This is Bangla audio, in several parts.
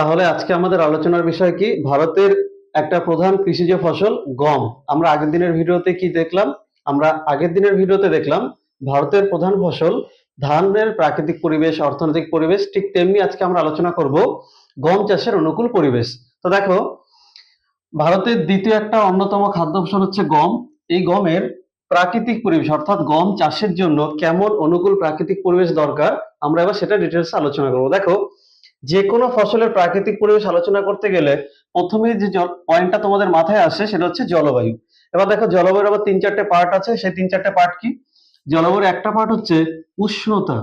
তাহলে আজকে আমাদের আলোচনার বিষয় কি? ভারতের একটা প্রধান কৃষিজ ফসল গম। আমরা আগের দিনের ভিডিওতে কি দেখলাম? আমরা আগের দিনের ভিডিওতে দেখলাম, ভারতের প্রধান ফসল ধানের প্রাকৃতিক পরিবেশ, অর্থনৈতিক পরিবেশ, ঠিক তেমনি আজকে আমরা আলোচনা করব গম চাষের অনুকূল পরিবেশ। তো দেখো, ভারতের দ্বিতীয় একটা অন্যতম খাদ্য ফসল হচ্ছে গম। এই গমের প্রাকৃতিক পরিবেশ, অর্থাৎ গম চাষের জন্য কেমন অনুকূল প্রাকৃতিক পরিবেশ দরকার? আমরা এবার সেটা ডিটেলসে আলোচনা করব। দেখো যে কোনো ফসলের প্রাকৃতিক পরিবেশ আলোচনা করতে গেলে প্রথমে যে পয়েন্টটা তোমাদের মাথায় আসে সেটা হচ্ছে জলবায়ু। এবার দেখো, জলবায়ুর আবার তিন চারটে পার্ট আছে। সেই তিন চারটে পার্ট কি? জলবায়ুর একটা পার্ট হচ্ছে উষ্ণতা।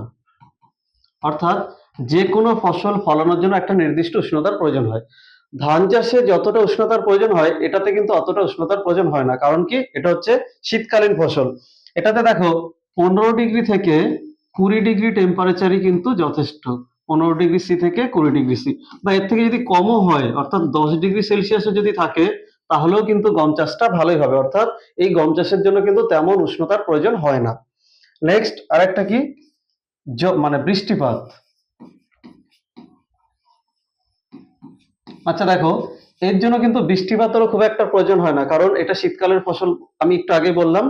অর্থাৎ যে কোনো ফসল ফলানোর জন্য একটা নির্দিষ্ট উষ্ণতার প্রয়োজন হয়। ধান চাষে যতটা উষ্ণতার প্রয়োজন হয়, এটাতে কিন্তু অতটা উষ্ণতার প্রয়োজন হয় না। কারণ কি? এটা হচ্ছে শীতকালীন ফসল। এটাতে দেখো, পনেরো ডিগ্রি থেকে কুড়ি ডিগ্রি টেম্পারেচারই কিন্তু যথেষ্ট। পনেরো ডিগ্রি সি থেকে কুড়ি ডিগ্রি সি বা এর থেকে যদি কমও হয়, অর্থাৎ দশ ডিগ্রি সেলসিয়াসও যদি থাকে, তাহলেও কিন্তু গম চাষটা ভালোই হবে। অর্থাৎ এই গম চাষের জন্য কিন্তু তেমন উষ্ণতার প্রয়োজন হয় না। নেক্সট আরেকটা কি? মানে বৃষ্টিপাত। আচ্ছা দেখো, এর জন্য কিন্তু বৃষ্টিপাতেরও খুব একটা প্রয়োজন হয় না, কারণ এটা শীতকালের ফসল, আমি একটু আগে বললাম।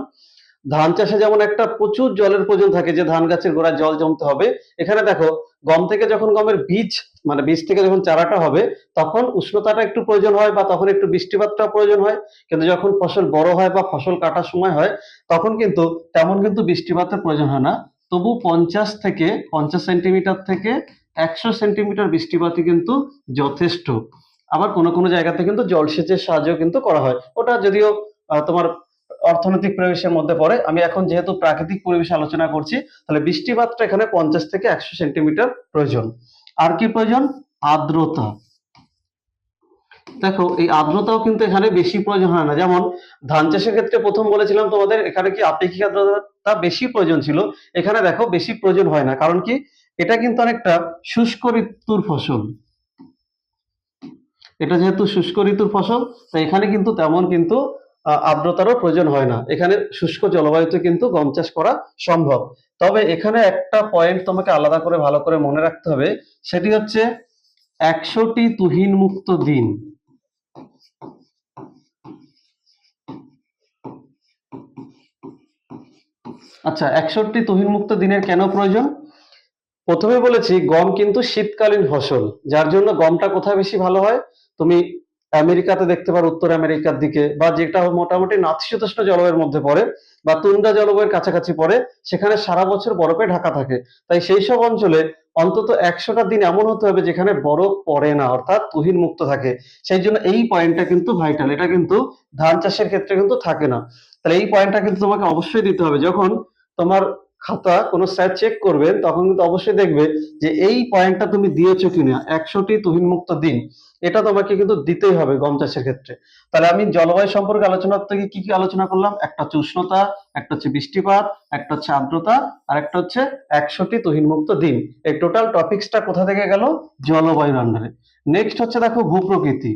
ধান চাষে যেমন একটা প্রচুর জলের প্রয়োজন থাকে, যে ধান গাছের গোড়ায় জল জমতে হবে, এখানে দেখো, গম থেকে যখন গমের বীজ মানে বীজ থেকে যখন চারাটা হবে, তখন উষ্ণতাটা একটু প্রয়োজন হয় বা তখন একটু বৃষ্টিপাতটা প্রয়োজন হয়। কিন্তু যখন ফসল বড় হয় বা ফসল কাটার সময় হয়, তখন কিন্তু তেমন কিন্তু বৃষ্টিপাতের প্রয়োজন হয় না। তবু পঞ্চাশ থেকে পঞ্চাশ সেন্টিমিটার থেকে একশো সেন্টিমিটার বৃষ্টিপাতই কিন্তু যথেষ্ট। আবার কোনো কোনো জায়গাতে কিন্তু জলসেচের সাহায্য কিন্তু করা হয়। ওটা যদিও তোমার অর্থনৈতিক পরিবেশের মধ্যে পড়ে। আমি এখন যেহেতু প্রাকৃতিক পরিবেশ আলোচনা করছি, তাহলে বৃষ্টিপাতটা এখানে পঞ্চাশ থেকে একশো সেন্টিমিটার প্রয়োজন। আর কি প্রয়োজন? আর্দ্রতা। দেখো, এই আর্দ্রতাও কিন্তু এখানে বেশি প্রয়োজন হয় না। যেমন, ধান চাষের ক্ষেত্রে প্রথম বলেছিলাম তোমাদের, এখানে কি আপেক্ষিক আর্দ্রতা বেশি প্রয়োজন ছিল? এখানে দেখো, বেশি প্রয়োজন হয় না। কারণ কি? এটা কিন্তু অনেকটা শুষ্ক ঋতুর ফসল। এটা যেহেতু শুষ্ক ঋতুর ফসল, তাই এখানে কিন্তু তেমন কিন্তু আর্দ্রতারও প্রয়োজন হয় না। এখানে শুষ্ক জলবায়ুতে কিন্তু গম চাষ করা সম্ভব। তবে এখানে একটা পয়েন্ট তোমাকে আলাদা করে ভালো করে মনে রাখতে হবে, সেটি হচ্ছে একশোটি তুহিন মুক্ত দিন। আচ্ছা একষট্টি তুহিন মুক্ত দিনের কেন প্রয়োজন? প্রথমে বলেছি, গম কিন্তু শীতকালীন ফসল, যার জন্য গমটা কোথায় বেশি ভালো হয়? তুমি আমেরিকাতে দেখতে পারো উত্তর আমেরিকার দিকে, বা যেটা মোটামুটি নাতিশীতোষ্ণ জলবায়ুর মধ্যে পড়ে, বা তুন্দ্রা জলবায়ুর কাছাকাছি পড়ে, সেখানে সারা বছর বরফে ঢাকা থাকে। তাই সেই সব অঞ্চলে অন্তত একশোটা দিন এমন হতে হবে যেখানে বরফ পড়ে না, অর্থাৎ তুহিন মুক্ত থাকে। সেই জন্য এই পয়েন্টটা কিন্তু ভাইটাল এটা কিন্তু ধান চাষের ক্ষেত্রে কিন্তু থাকে না। তাহলে এই পয়েন্টটা কিন্তু তোমাকে অবশ্যই দিতে হবে। যখন তোমার খাতা, কোনো স্যার চেক করবেন, তখন কিন্তু অবশ্যই দেখবে যে এই পয়েন্টটা তুমি দিয়েছ কিনা, একশোটি তুহিন মুক্ত দিন। এটা তোমাকে কিন্তু দিতেই হবে গম চাষের ক্ষেত্রে। তাহলে আমি জলবায়ু সম্পর্কে আলোচনা থেকে কি কি আলোচনা করলাম? একটা হচ্ছে উষ্ণতা, একটা হচ্ছে বৃষ্টিপাত, একটা হচ্ছে আর্দ্রতা, আর একটা হচ্ছে একশোটি তুহিন মুক্ত দিন। এই টোটাল টপিক্সটা কোথা থেকে গেল? জলবায়ুর আন্ডারে। নেক্সট হচ্ছে দেখো ভূপ্রকৃতি।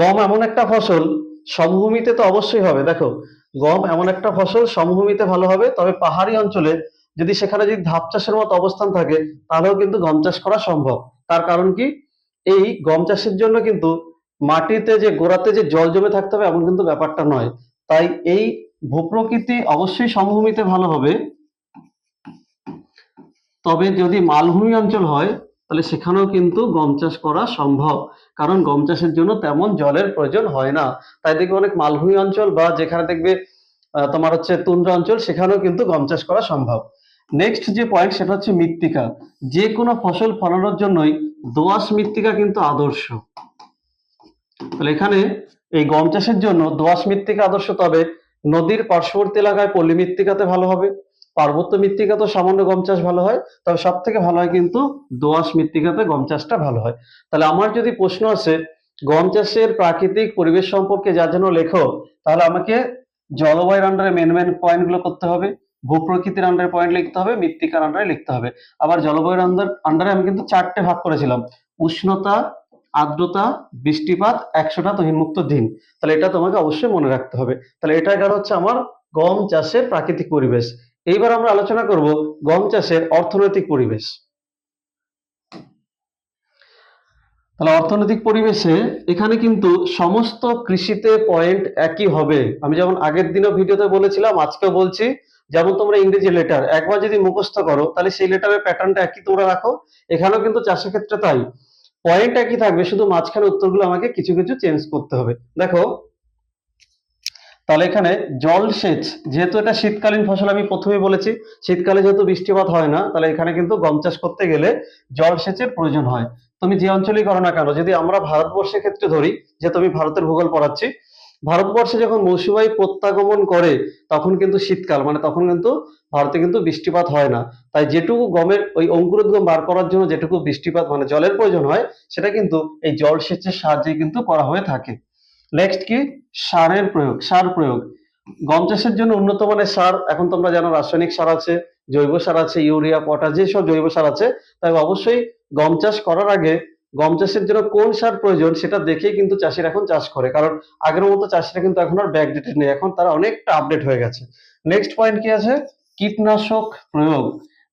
গম এমন একটা ফসল, সমভূমিতে তো অবশ্যই হবে। দেখো গম এমন একটা ফসল, সমভূমিতে ভালো হবে, তবে পাহাড়ি অঞ্চলে যদি সেখানে যদি ধাপ চাষের মতো অবস্থান থাকে, তাহলেও কিন্তু গম চাষ করা সম্ভব। তার কারণ কি? এই গম চাষের জন্য কিন্তু মাটিতে যে গোড়াতে যে জল জমে থাকতে হবে, এমন কিন্তু ব্যাপারটা নয়। তাই এই ভূপ্রকৃতি অবশ্যই সমভূমিতে ভালো হবে। তবে যদি মালভূমি অঞ্চল হয় তাহলে সেখানেও কিন্তু গম চাষ করা সম্ভব। কারণ গম চাষের জন্য তেমন জলের প্রয়োজন হয় না। তাই দেখবে অনেক মালভূমি অঞ্চল বা যেখানে দেখবে তোমার হচ্ছে তুন্দ্রা অঞ্চল, সেখানেও কিন্তু গম চাষ করা সম্ভব। নেক্সট যে পয়েন্ট সেটা হচ্ছে মৃত্তিকা। যে কোনো ফসল ফলানোর জন্যই দোআঁশ মৃত্তিকা কিন্তু আদর্শ। তাহলে এখানে এই গম চাষের জন্য দোআঁশ মৃত্তিকা আদর্শ, তবে নদীর পার্শ্ববর্তী এলাকায় পল্লী মৃত্তিকাতে ভালো হবে। পার্বত্য মৃত্তিকা তো সামান্য গম চাষ ভালো হয়, তবে সব থেকে ভালো হয় কিন্তু দোআঁশ মৃত্তিকাতে গম চাষটা ভালো হয়। তাহলে আমার যদি প্রশ্ন আসে, গম চাষের প্রাকৃতিক পরিবেশ সম্পর্কে যার জন্য লেখো তাহলে আমাকে জলবায়ুর আন্ডারে মেন মেন পয়েন্টগুলো করতে হবে, ভূপ্রকৃতির আন্ডারে পয়েন্ট লিখতে হবে, মৃত্তিকার আন্ডারে লিখতে হবে। আবার জলবায়ুর আন্ডার আন্ডারে আমি কিন্তু চারটে ভাগ করেছিলাম, উষ্ণতা, আর্দ্রতা, বৃষ্টিপাত, একশোটা তহিনমুক্ত দিন। তাহলে এটা তোমাকে অবশ্যই মনে রাখতে হবে। তাহলে এটা গেল হচ্ছে আমার গম চাষের প্রাকৃতিক পরিবেশ। এইবার আমরা আলোচনা করব গম চাষের অর্থনৈতিক পরিবেশ। তাহলে অর্থনৈতিক পরিবেশে এখানে কিন্তু সমস্ত কৃষিতে পয়েন্ট একই হবে। আমি যেমন আগের দিনও ভিডিওতে বলেছিলাম, আজকেও বলছি, যেমন তোমরা ইংরেজি লেটার একবার যদি মুখস্থ করো, তাহলে সেই লেটারের প্যাটার্নটা একই তোমরা রাখো। এখানেও কিন্তু চাষের ক্ষেত্রে তাই। পয়েন্ট একই থাকবে, শুধু মাঝখানে উত্তরগুলো আমাকে কিছু কিছু চেঞ্জ করতে হবে। দেখো তাহলে এখানে জলসেচ যেহেতু এটা শীতকালীন ফসল আমি প্রথমে বলেছি, শীতকালে যেহেতু বৃষ্টিপাত হয় না, তাহলে এখানে কিন্তু গম চাষ করতে গেলে জলসেচের প্রয়োজন হয়। তুমি যে অঞ্চলেই করো না কেন, যদি আমরা ভারতবর্ষের ক্ষেত্রে ধরি, যে তুমি ভারতের ভূগোল পড়াচ্ছি, ভারতবর্ষে যখন মৌসুমাই প্রত্যাগমন করে, তখন কিন্তু শীতকাল মানে তখন কিন্তু ভারতে কিন্তু বৃষ্টিপাত হয় না। তাই যেটুকু গমের, ওই অঙ্কুরোদ্গম বার করার জন্য যেটুকু বৃষ্টিপাত মানে জলের প্রয়োজন হয়, সেটা কিন্তু এই জলসেচের সাহায্যে কিন্তু করা হয়ে থাকে। নেক্সট কি? সারের প্রয়োগ, সার প্রয়োগ। গম চাষের জন্য উন্নত মানের সার, এখন তোমরা জানো রাসায়নিক সার আছে, জৈব সার আছে, ইউরিয়া, পটাশ যেসব জৈব সার আছে, তাই অবশ্যই গম চাষ করার আগে গম চাষের জন্য কোন সার প্রয়োজন সেটা দেখেই কিন্তু চাষিরা এখন চাষ করে। কারণ আগের মতো চাষিরা কিন্তু এখন আর ব্যাকডেটেড নেই, এখন তারা অনেকটা আপডেট হয়ে গেছে। নেক্সট পয়েন্ট কি আছে? কীটনাশক প্রয়োগ।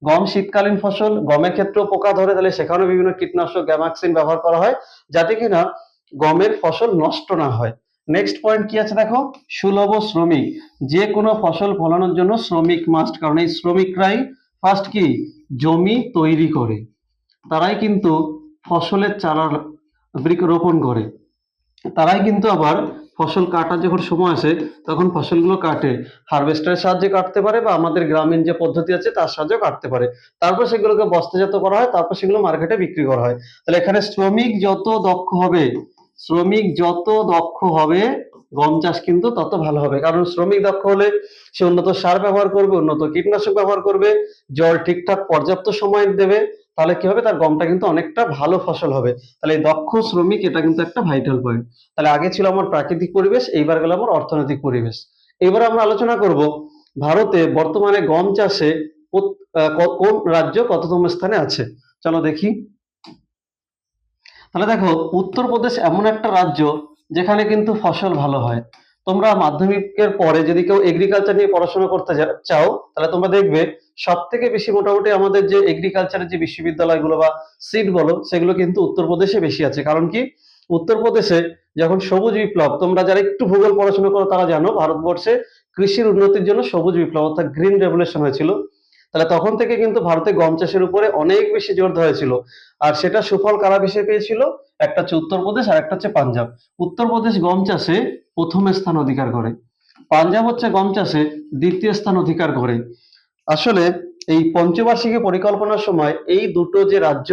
গম শীতকালীন ফসল, গমের ক্ষেত্রেও পোকা ধরে, তাহলে সেখানেও বিভিন্ন কীটনাশক, গ্যামাক্সিন ব্যবহার করা হয়, যাতে কিনা গমের ফসল নষ্ট না হয়। নেক্সট পয়েন্ট কি আছে দেখো? সুলভ শ্রমিক। যে কোনো ফসল ফলানোর জন্য শ্রমিক মাস্ট কারণ এই শ্রমিকরাই ফার্স্ট কি? জমি তৈরি করে। তারাই কিন্তু ফসলের চারা বৃক্ষরোপণ করে। তারাই কিন্তু আবার ফসল কাটার যখন সময় আসে, তখন ফসলগুলো কাটে। হারভেস্টারের সাহায্যে কাটতে পারে বা আমাদের গ্রামীণ যে পদ্ধতি আছে, তার সাহায্যে কাটতে পারে। তারপর সেগুলোকে বস্তাজাত করা হয়, তারপর সেগুলো মার্কেটে বিক্রি করা হয়। তাহলে এখানে শ্রমিক যত দক্ষ হবে শ্রমিক যত দক্ষ হবে, গম চাষ কিন্তু তত ভালো হবে। কারণ শ্রমিক দক্ষ হলে সে উন্নত সার ব্যবহার করবে, উন্নত কীটনাশক ব্যবহার করবে, জল ঠিকঠাক পর্যাপ্ত সময় দেবে, তাহলে কি হবে? তার গমটা কিন্তু অনেকটা ভালো ফসল হবে। তাহলে দক্ষ শ্রমিক এটা কিন্তু একটা ভাইটাল পয়েন্ট তাহলে আগে ছিল আমার প্রাকৃতিক পরিবেশ, এইবার গেল আমার অর্থনৈতিক পরিবেশ। এবার আমরা আলোচনা করব ভারতে বর্তমানে গম চাষে কোন রাজ্য কততম স্থানে আছে? চলো দেখি। তাহলে দেখো, উত্তরপ্রদেশ এমন একটা রাজ্য যেখানে কিন্তু ফসল ভালো হয়। তোমরা মাধ্যমিকের পরে যদি কেউ এগ্রিকালচার নিয়ে পড়াশোনা করতে চাও, তাহলে তোমরা দেখবে সব থেকে বেশি মোটামুটি আমাদের যে এগ্রিকালচারের যে বিশ্ববিদ্যালয়গুলো বা সিট বলো, সেগুলো কিন্তু উত্তরপ্রদেশে বেশি আছে। কারণ কি? উত্তরপ্রদেশে যখন সবুজ বিপ্লব, তোমরা যারা একটু ভূগোল পড়াশোনা করো, তারা জানো ভারতবর্ষে কৃষির উন্নতির জন্য সবুজ বিপ্লব অর্থাৎ গ্রিন রেভলিউশন হয়েছিল। তাহলে তখন থেকে কিন্তু ভারতে গম চাষের উপরে অনেক বেশি জোর দেওয়া ছিল আর সেটা সুফল কারা বেশি পেয়েছিল? একটা হচ্ছে উত্তরপ্রদেশ আর একটা হচ্ছে পাঞ্জাব। উত্তরপ্রদেশ গম চাষে প্রথম স্থান অধিকার করে। পাঞ্জাব হচ্ছে গম চাষে দ্বিতীয় স্থান অধিকার করে। আসলে এই পঞ্চবার্ষিকী পরিকল্পনার সময় এই দুটো যে রাজ্য,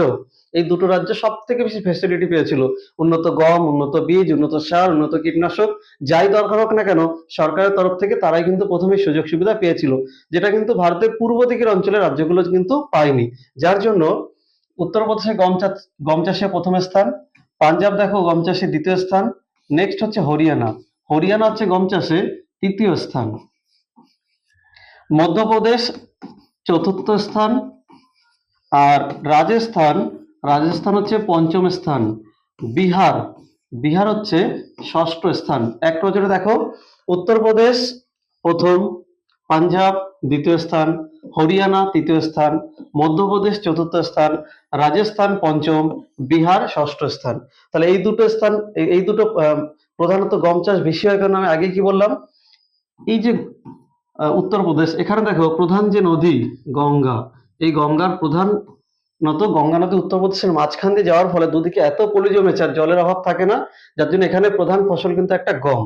এই দুটো রাজ্য সব থেকে বেশি ফেসিলিটি পেয়েছিল। উন্নত গম, উন্নত বীজ, উন্নত সার, উন্নত কীটনাশক, যাই দরকার হোক না কেন, সরকারের তরফ থেকে তারাই কিন্তু প্রথমে সুযোগ সুবিধা পেয়েছিল। যেটা কিন্তু ভারতের পূর্ব দিকের অঞ্চলের রাজ্যগুলো কিন্তু পায়নি। যার জন্য উত্তরপ্রদেশে গম চাষ, গম চাষে প্রথম স্থান, পাঞ্জাব দেখো গম চাষে দ্বিতীয় স্থান নেক্সট হচ্ছে হরিয়ানা। হরিয়ানা হচ্ছে গম চাষে তৃতীয় স্থান। মধ্যপ্রদেশ চতুর্থ স্থান আর রাজস্থান রাজস্থান হচ্ছে পঞ্চম স্থান। বিহার বিহার হচ্ছে ষষ্ঠ স্থান। এক নজরে দেখো, উত্তরপ্রদেশ প্রথম, পাঞ্জাব দ্বিতীয় স্থান, হরিয়ানা তৃতীয় স্থান, মধ্যপ্রদেশ চতুর্থ স্থান রাজস্থান পঞ্চম, বিহার ষষ্ঠ স্থান। তাহলে এই দুটো স্থান, এই- দুটো প্রধানত গম চাষ বেশি হয় কারণ আমি আগে কি বললাম, এই যে উত্তরপ্রদেশ এখানে দেখো, প্রধান যে নদী, গঙ্গা, এই গঙ্গার প্রধান নত গঙ্গা নদী উত্তরপ্রদেশের মাঝখান দিয়ে যাওয়ার ফলে দুদিকে এত পলি জমেছে আর জলের অভাব থাকে না, যার জন্য এখানে প্রধান ফসল কিন্তু একটা গম।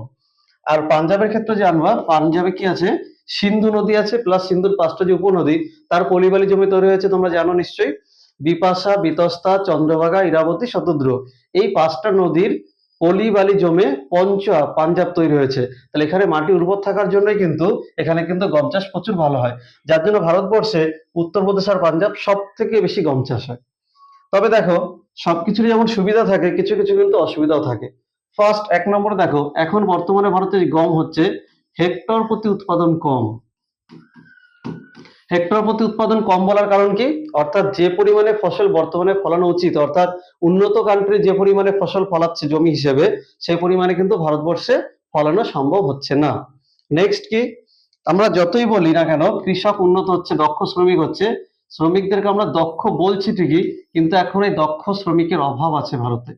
আর পাঞ্জাবের ক্ষেত্রে যে আনবা, পাঞ্জাবে কি আছে? সিন্ধু নদী আছে প্লাস সিন্ধুর পাঁচটা যে উপনদী, তার পলিবালি জমি তৈরি হয়েছে, তোমরা জানো নিশ্চয়ই। বিপাশা, বিতস্তা, চন্দ্রভাগা, ইরাবতী, শতদ্র। এই পাঁচটা নদীর পলি বালি জমে পঞ্চ পাঞ্জাব তৈরি হয়েছে। তাহলে এখানে মাটি উর্বর থাকার জন্যই কিন্তু এখানে কিন্তু গম চাষ প্রচুর ভালো হয়। যার জন্য ভারতবর্ষে উত্তরপ্রদেশ আর পাঞ্জাব সব থেকে বেশি গম চাষ হয়। তবে দেখো, সবকিছুরই যেমন সুবিধা থাকে, কিছু কিছু কিন্তু অসুবিধাও থাকে। ফার্স্ট এক নম্বরে দেখো, এখন বর্তমানে ভারতে গম হচ্ছে হেক্টর প্রতি উৎপাদন কম। হেক্টর প্রতি উৎপাদন কম বলার কারণ কি? অর্থাৎ যে পরিমাণে ফসল বর্তমানে ফলানো উচিত, অর্থাৎ উন্নত কান্ট্রি যে পরিমাণে ফসল ফলাচ্ছে জমি হিসেবে, সেই পরিমাণে কিন্তু ভারতবর্ষে ফলানো সম্ভব হচ্ছে না। নেক্সট কি? আমরা যতই বলি না কেন, কৃষক উন্নত হচ্ছে, দক্ষ শ্রমিক হচ্ছে। শ্রমিকদেরকে আমরা দক্ষ বলছি ঠিকই, কিন্তু এখন এই দক্ষ শ্রমিকের অভাব আছে ভারতে।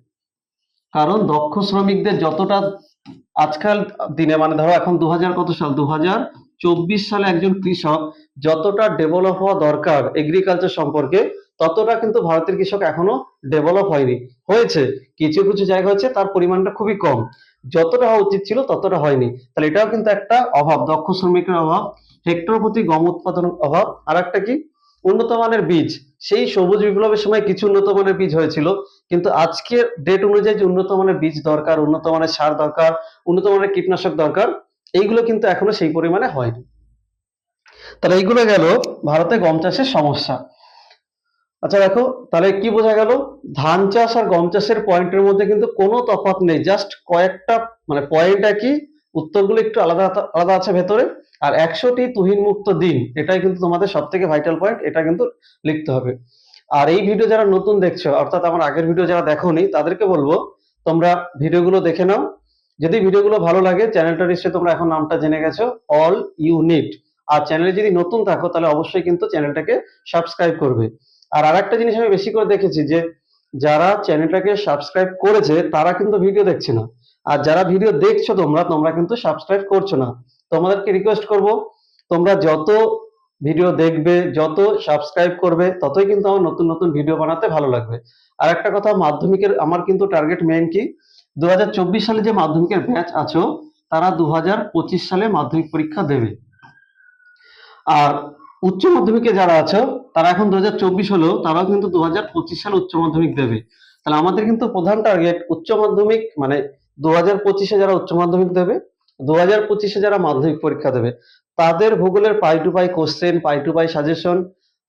কারণ দক্ষ শ্রমিকদের যতটা আজকাল দিনে মানে ধরো এখন দু হাজার কত সাল? দু হাজার চব্বিশ সালে একজন কৃষক যতটা ডেভেলপ হওয়া দরকার এগ্রিকালচার সম্পর্কে, ততটা কিন্তু ভারতের কৃষক এখনও ডেভেলপ হয়নি। হয়েছে, কিছু কিছু জায়গা হচ্ছে তার পরিমাণটা খুবই কম। যতটা হওয়া উচিত ছিল ততটা হয়নি। তাহলে এটাও কিন্তু একটা অভাব, দক্ষ শ্রমিকের অভাব হেক্টর প্রতি গম উৎপাদনের অভাব আর একটা কি? উন্নত মানের বীজ, সেই সবুজ বিপ্লবের সময় কিছু উন্নত মানের বীজ হয়েছিল, কিন্তু আজকের ডেট অনুযায়ী যে উন্নত মানের বীজ দরকার, উন্নত মানের সার দরকার, উন্নত মানের কীটনাশক দরকার এইগুলো কিন্তু এখনও সেই পরিমাণে হয়নি। তাহলে এইগুলো গেল ভারতে গম চাষের সমস্যা। আচ্ছা দেখো, তাহলে কি বোঝা গেল? ধান চাষ আর গম চাষের পয়েন্টের মধ্যে কিন্তু কোনো তফাৎ নেই। জাস্ট কয়েকটা মানে পয়েন্ট একই, উত্তরগুলো একটু আলাদা আলাদা আছে ভেতরে। আর একশোটি তুহিন মুক্ত দিন, এটাই কিন্তু তোমাদের সব থেকে ভাইটাল পয়েন্ট এটা কিন্তু লিখতে হবে। আর এই ভিডিও যারা নতুন দেখছ, অর্থাৎ আমার আগের ভিডিও যারা দেখোনি, তাদেরকে বলব, তোমরা ভিডিওগুলো দেখে নাও। যদি ভিডিওগুলো ভালো লাগে চ্যানেলটা নিশ্চয়ই তোমরা এখন নামটা জেনে গেছো অল ইউনিট আর চ্যানেলে যদি নতুন থাকো, তাহলে অবশ্যই কিন্তু চ্যানেলটাকে সাবস্ক্রাইব করবে। আর আরেকটা জিনিস আমি বেশি করে দেখেছি যে, যারা চ্যানেলটাকে সাবস্ক্রাইব করেছে, তারা কিন্তু ভিডিও দেখছে না। আর যারা ভিডিও দেখছ তোমরা তোমরা কিন্তু সাবস্ক্রাইব করছ না। তোমাদেরকে রিকোয়েস্ট করব, তোমরা যত ভিডিও দেখবে, যত সাবস্ক্রাইব করবে, ততই কিন্তু আমার নতুন নতুন ভিডিও বানাতে ভালো লাগবে। আর একটা কথা, মাধ্যমিকের আমার কিন্তু টার্গেট মেইন কি? দু হাজার চব্বিশ সালে যে মাধ্যমিকের ব্যাচ আছো, তারা দু হাজার পঁচিশ সালে মাধ্যমিক পরীক্ষা দেবে। আর উচ্চ মাধ্যমিকে যারা আছো, তারা এখন দু হলেও তারাও কিন্তু দু হাজার পঁচিশ সালে উচ্চ মাধ্যমিক দেবে। তাহলে আমাদের কিন্তু প্রধান টার্গেট উচ্চ মাধ্যমিক মানে দু হাজার পঁচিশে যারা উচ্চ মাধ্যমিক দেবে দু হাজার পঁচিশে যারা মাধ্যমিক পরীক্ষা দেবে, তাদের ভূগোলের পাই to pi question pi to pi suggestion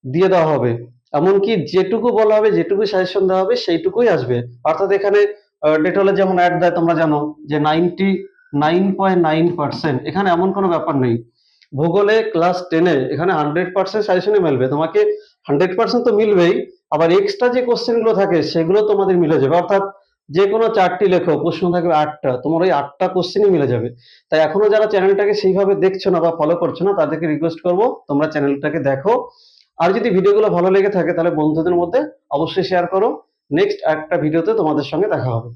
দিয়ে দেওয়া হবে। এমনকি যেটুকু বলা হবে, যেটুকু সাজেশন দেওয়া হবে, সেইটুকুই আসবে। অর্থাৎ এখানে ডেটলে যেমন অ্যাড দেয়, তোমরা জানো যে ninety nine point nine percent এখানে এমন কোনো ব্যাপার নেই। ভূগোলে ক্লাস টেনে এখানে হান্ড্রেড পার্সেন্ট সাজেশনে মিলবে। তোমাকে হান্ড্রেড পার্সেন্ট তো মিলবেই, আবার এক্সট্রা যে কোশ্চেনগুলো থাকে, সেগুলো তোমাদের মিলে যাবে। অর্থাৎ যে কোনো চারটি লেখো, প্রশ্ন থাকবে আটটা, তোমার ওই আটটা কোশ্চেনই মিলে যাবে। তাই এখনও যারা চ্যানেলটাকে সেইভাবে দেখছ না বা ফলো করছ না, তাদেরকে রিকোয়েস্ট করব, তোমরা চ্যানেলটাকে দেখো। আর যদি ভিডিওগুলো ভালো লেগে থাকে, তাহলে বন্ধুদের মধ্যে অবশ্যই শেয়ার করো। নেক্সট একটা ভিডিওতে তোমাদের সঙ্গে দেখা হবে।